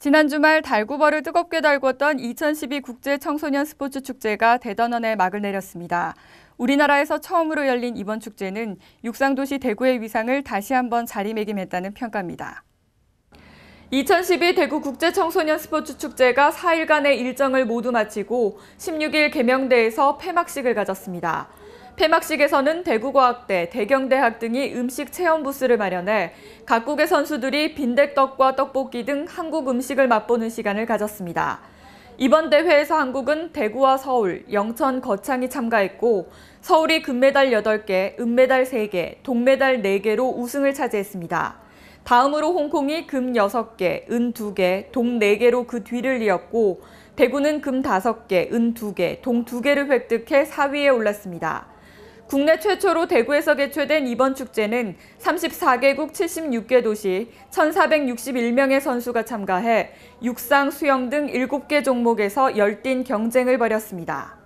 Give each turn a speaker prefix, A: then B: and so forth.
A: 지난 주말 달구벌을 뜨겁게 달궜던 2012 국제 청소년 스포츠 축제가 대단원에 막을 내렸습니다. 우리나라에서 처음으로 열린 이번 축제는 육상도시 대구의 위상을 다시 한번 자리매김했다는 평가입니다. 2012 대구 국제 청소년 스포츠 축제가 4일간의 일정을 모두 마치고 16일 개명대에서 폐막식을 가졌습니다. 폐막식에서는 대구과학대, 대경대학 등이 음식 체험 부스를 마련해 각국의 선수들이 빈대떡과 떡볶이 등 한국 음식을 맛보는 시간을 가졌습니다. 이번 대회에서 한국은 대구와 서울, 영천, 거창이 참가했고 서울이 금메달 8개, 은메달 3개, 동메달 4개로 우승을 차지했습니다. 다음으로 홍콩이 금 6개, 은 2개, 동 4개로 그 뒤를 이었고 대구는 금 5개, 은 2개, 동 2개를 획득해 4위에 올랐습니다. 국내 최초로 대구에서 개최된 이번 축제는 34개국 76개 도시 1,461명의 선수가 참가해 육상, 수영 등 7개 종목에서 열띤 경쟁을 벌였습니다.